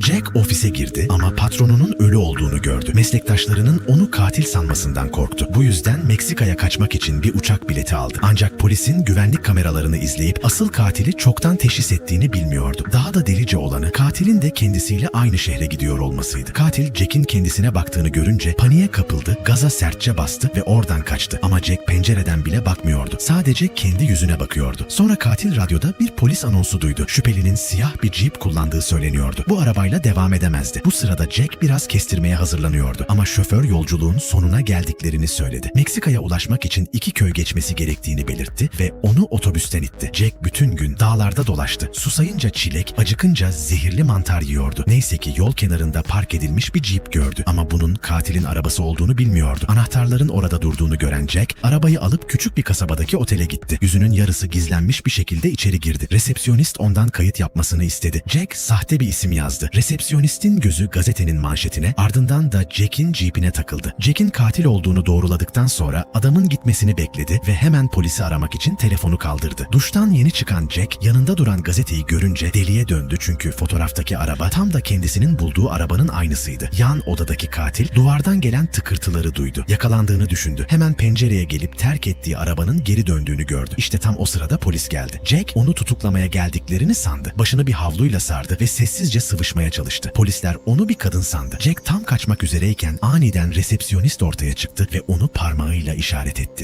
Jack ofise girdi ama patronunun ölü olduğunu gördü. Meslektaşlarının onu katil sanmasından korktu. Bu yüzden Meksika'ya kaçmak için bir uçak bileti aldı. Ancak polisin güvenlik kameralarını izleyip asıl katili çoktan teşhis ettiğini bilmiyordu. Daha da delice olanı katilin de kendisiyle aynı şehre gidiyor olmasıydı. Katil Jack'in kendisine baktığını görünce paniğe kapıldı, gaza sertçe bastı ve oradan kaçtı. Ama Jack pencereden bile bakmıyordu. Sadece kendi yüzüne bakıyordu. Sonra katil radyoda bir polis anonsu duydu. Şüphelinin siyah bir jeep kullandığı söyleniyordu. Bu arabayla devam edemezdi. Bu sırada Jack biraz kestirmeye hazırlanıyordu. Ama şoför yolculuğun sonuna geldiklerini söyledi. Meksika'ya ulaşmak için iki köy geçmesi gerektiğini belirtti ve onu otobüsten itti. Jack bütün gün dağlarda dolaştı. Susayınca çilek, acıkınca zehirli mantar yiyordu. Neyse ki yol kenarında park edilmiş bir jeep gördü. Ama bunun katilin arabası olduğunu bilmiyordu. Anahtarların orada durduğunu gören Jack, arabayı alıp küçük bir kasabadaki otele gitti. Yüzünün yarısı gizlenmiş bir şekilde içeri girdi. Resepsiyonist ondan kayıt yapmasını istedi. Jack sahte bir isim yazdı. Resepsiyonistin gözü gazetenin manşetine, ardından da Jack'in jeepine takıldı. Jack'in katil olduğunu doğruladıktan sonra adamın gitmesini bekledi ve hemen polisi aramak için telefonu kaldırdı. Duştan yeni çıkan Jack yanında duran gazeteyi görünce deliye döndü çünkü fotoğraftaki araba tam da kendisinin bulduğu arabanın aynısıydı. Yan odadaki katil duvardan gelen tıkırtıları duydu. Yakalandığını düşündü. Hemen pencereye gelip terk ettiği arabanın geri döndüğünü gördü. İşte tam o sırada polis geldi. Jack onu tutuklamaya geldiklerini sandı. Başını bir havluyla sardı ve sessizce sıvışmaya çalıştı. Polisler onu bir kadın sandı. Jack tam kaçmak üzereyken aniden resepsiyonist ortaya çıktı ve onu parmağıyla işaret etti.